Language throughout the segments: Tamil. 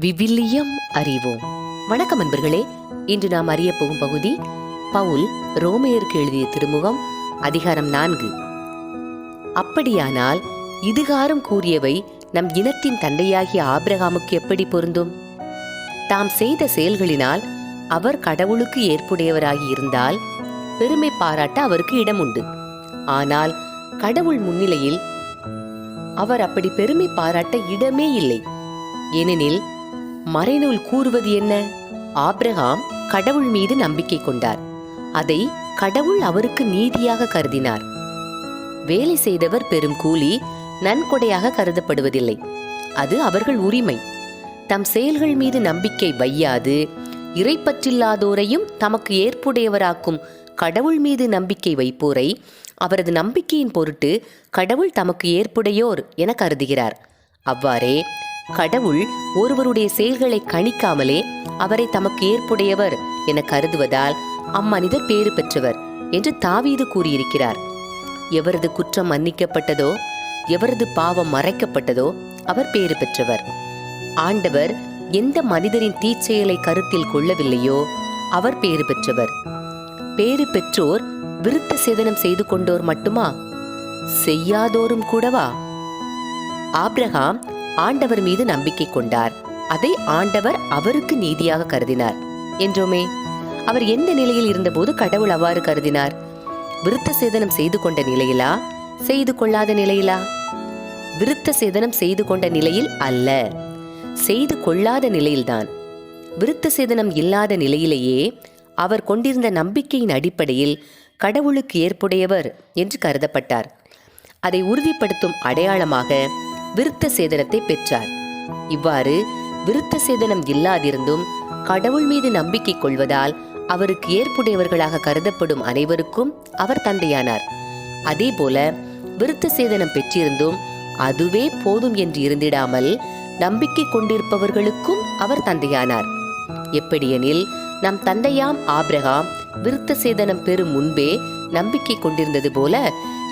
விவிலியம் அறிவோம். வணக்கம் அன்பர்களே. இன்று நாம் அறிய போகும் பகுதி பவுல் ரோமையருக்கு எழுதிய திருமுகம் அதிகாரம் நான்கு. அப்படியானால் இதுகாரம் கூறியவை நம் இனத்தின் தந்தையாகிய ஆபிரகாமுக்கு எப்படி பொருந்தும்? தாம் செய்த செயல்களினால் அவர் கடவுளுக்கு ஏற்புடையவராகி இருந்தால் பெருமை பாராட்ட அவருக்கு இடம் உண்டு ஆனால் கடவுள் முன்னிலையில் அவர் அப்படி பெருமை பாராட்ட இடமே இல்லை. ஏனெனில் மறைநூல் கூறுவது என்ன? ஆப்ரஹாம் கடவுள் மீது நம்பிக்கை கொண்டார். அதை கடவுள் அவருக்கு நீதியாக கருதினார். வேலை செய்தவர் பெறும் கூலி நன்கொடையாக கருதப்படுவதில்லை. அது அவர்கள் உரிமை. தம் செயல்கள் மீது நம்பிக்கை வையாது. இறைப்பற்றில்லாதோரையும் தமக்கு ஏற்புடையவராக்கும் கடவுள் மீது நம்பிக்கை வைப்போரை அவரது நம்பிக்கையின் பொருட்டு கடவுள் தமக்கு ஏற்புடையோர் என கருதுகிறார். அவ்வாறே கடவுள் ஒருவருடைய செயல்களை கணிக்காமலே அவரை தமக்கு ஏற்புடையவர் என கருதுவதால் அம்மனிதர் பேறு பெற்றவர் என்று தாவீது கூறியிருக்கிறார். எவரது குற்றம் மன்னிக்கப்பட்டதோ எவரது பாவம் மறைக்கப்பட்டதோ அவர் பேறு பெற்றவர். ஆண்டவர் எந்த மனிதரின் தீச்செயலை கருத்தில் கொள்ளவில்லையோ அவர் பேறு பெற்றவர். பேறு பெற்றோர் விருத்த சேதனம் செய்து கொண்டோர் மட்டுமா? செய்யாதோரும் கூடவா? ஆப்ரஹாம் ஆண்டவர் மீது நம்பிக்கை கொண்டார். அதை ஆண்டவர் அவருக்கு நீதியாக கருதினார். என்றோமே அவர் எந்த நிலையில் இருந்தபோது கடவுள் அவ்வாறு கருதினார். விருத்த சேதனம் செய்து கொண்ட நிலையிலா? செய்து கொள்ளாத நிலையிலா? விருத்த சேதனம் செய்து கொண்ட நிலையில் அல்ல. செய்து கொள்ளாத நிலையில்தான். விருத்த சேதனம் இல்லாத நிலையிலேயே அவர் கொண்டிருந்த நம்பிக்கையின் அடிப்படையில் கடவுளுக்கு ஏற்புடையவர் என்று கருதப்பட்டார். அதை உறுதிப்படுத்தும் அடையாளமாக விருத்த சேதனத்தை பெற்றார். இவ்வாறு விருத்த சேதனம் இல்லாதிருந்தும் கடவுள் மீது நம்பிக்கை கொள்வதால் அவருக்கு ஏற்புடையவர்களாக கருதப்படும் அனைவருக்கும் அவர் தந்தையானார். அதேபோல விருத்த சேதனம் பெற்றிருந்தும் அதுவே போதும் என்று இருந்திடாமல் நம்பிக்கை கொண்டிருப்பவர்களுக்கும் அவர் தந்தையானார். எப்படியெனில் நம் தந்தையாம் ஆப்ரஹாம் விருத்த சேதனம் பெறும் முன்பே நம்பிக்கை கொண்டிருந்தது போல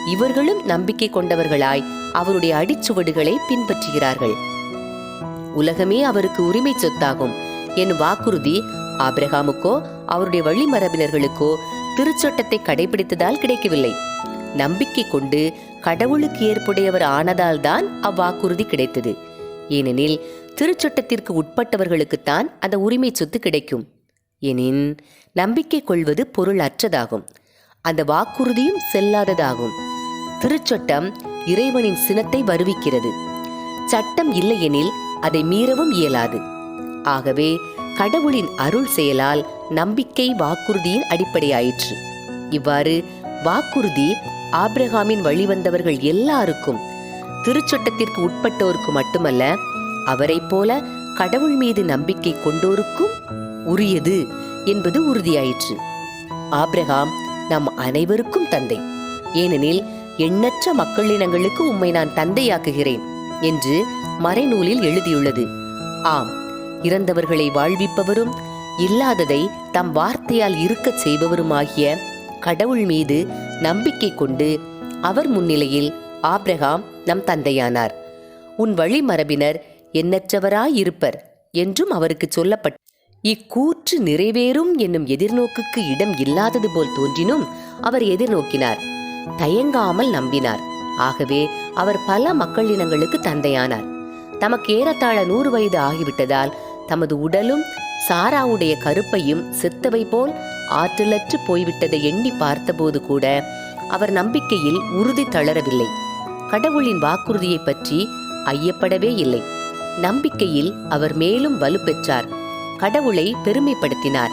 இவர்களும் நம்பிக்கை கொண்டவர்களாய் அவருடைய அடிச்சுவடுகளை பின்பற்றுகிறார்கள். உலகமே அவருக்கு உரிமை சொத்தாகும். என் வாக்குறுதி ஆபிரகாமுக்கோ அவருடைய வழிமரபினர்களுக்கோ திருச்சட்டத்தை கடைபிடித்ததால் கிடைக்கவில்லை. நம்பிக்கை கொண்டு கடவுளுக்கு ஏற்புடையவர் ஆனதால் தான் அவ்வாக்குறுதி கிடைத்தது. ஏனெனில் திருச்சட்டத்திற்கு உட்பட்டவர்களுக்குத்தான் அந்த உரிமை சொத்து கிடைக்கும். எனின் நம்பிக்கை கொள்வது பொருள் அற்றதாகும் அந்த வாக்குறுதியும் செல்லாததாகும். திருச்சட்டம் இறைவனின் சினத்தை வருவிக்கிறது. சட்டம் இல்லையெனில் அதை மீறவும் இயலாது. ஆகவே கடவுளின் அருள் செயலால் நம்பிக்கை வாக்குறுதியின் அடிப்படையாயிற்று. இவ்வாறு வாக்குறுதி ஆப்ரஹாமின் வழிவந்தவர்கள் எல்லாருக்கும் திருச்சட்டத்திற்கு உட்பட்டோருக்கு மட்டுமல்ல அவரைப் போல கடவுள் மீது நம்பிக்கை கொண்டோருக்கும் உரியது என்பது உறுதியாயிற்று. ஆப்ரஹாம் நம் அனைவருக்கும் தந்தை. ஏனெனில் எண்ணற்ற மக்களினங்களுக்கு உம்மை நான் தந்தையாக்குகிறேன் என்று மறைநூலில் எழுதியுள்ளது. ஆம் இறந்தவர்களை வாழ்விப்பவரும் இல்லாததை தம் வார்த்தையால் இருக்கச் செய்பவருமாகிய கடவுள் மீது நம்பிக்கை கொண்டு அவர் முன்னிலையில் ஆப்ரஹாம் நம் தந்தையானார். உன் வழிமரபினர் எண்ணற்றவராயிருப்பர் என்றும் அவருக்கு சொல்லப்பட்ட இக்கூற்று நிறைவேறும் என்னும் எதிர்நோக்குக்கு இடம் இல்லாதது போல் தோன்றினும் அவர் எதிர்நோக்கினார். தயங்காமல் நம்பினார். ஆகவே அவர் பல மக்களினங்களுக்கு தந்தையானார். தமக்கு ஏறத்தாழ நூறு வயது ஆகிவிட்டதால் தமது உடலும் சாராவுடைய கருப்பையும் செத்தவை போல் ஆற்றலற்று போய்விட்டதை எண்ணி பார்த்தபோது கூட அவர் நம்பிக்கையில் உறுதி தளரவில்லை. கடவுளின் வாக்குறுதியை பற்றி ஐயப்படவே இல்லை. நம்பிக்கையில் அவர் மேலும் வலுப்பெற்றார் கடவுளை பெருமைப்படுத்தினார்.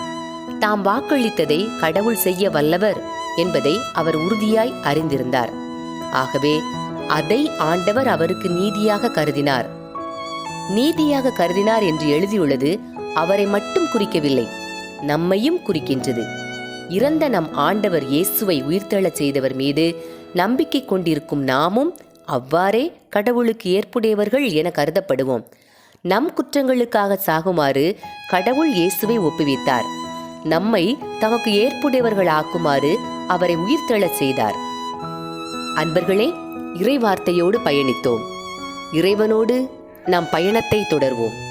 தாம் வாக்களித்ததை கடவுள் செய்ய வல்லவர் என்பதை அவர் உறுதியாய் அறிந்திருந்தார். ஆகவே அதை ஆண்டவர் அவருக்கு நீதியாக கருதினார். நீதியாக கருதினார் என்று எழுதியுள்ளது அவரை மட்டும் குறிக்கவில்லை நம்மையும் குறிக்கின்றது. இறந்த நம் ஆண்டவர் இயேசுவை உயிர்த்தெழச் செய்தவர் மீது நம்பிக்கை கொண்டிருக்கும் நாமும் அவ்வாறே கடவுளுக்கு ஏற்புடையவர்கள் என கருதப்படுவோம். நம் குற்றங்களுக்காக சாகுமாறு கடவுள் இயேசுவை ஒப்புவித்தார். நம்மை தமக்கு ஏற்புடையவர்கள் ஆக்குமாறு அவரை உயிர்த்தெழச் செய்தார். அன்பர்களே இறைவார்த்தையோடு பயணித்தோம். இறைவனோடு நம் பயணத்தை தொடர்வோம்.